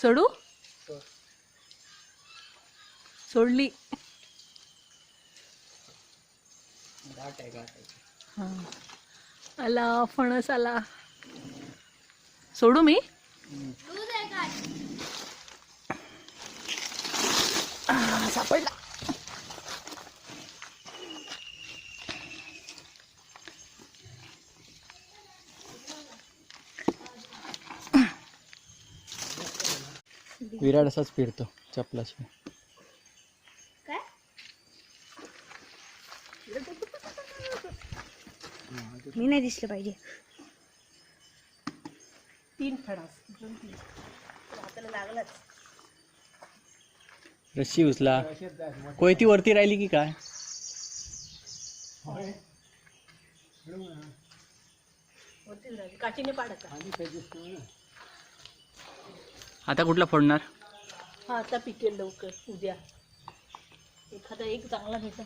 सोडू? सोड. सोडली. हा. आला फणस आला. सोडू मी? सापडला. विराट असाच फिरतो चपलाशिवाय मी नाही दिसलं पाहिजे. तीन लागलाच. रस्सी उचला. कोयती वरती राहिली की काय? काठीने पाडत आता कुठला फोडणार? हा आता पिकेल लवकर उद्या. एखादा एक चांगला भेटला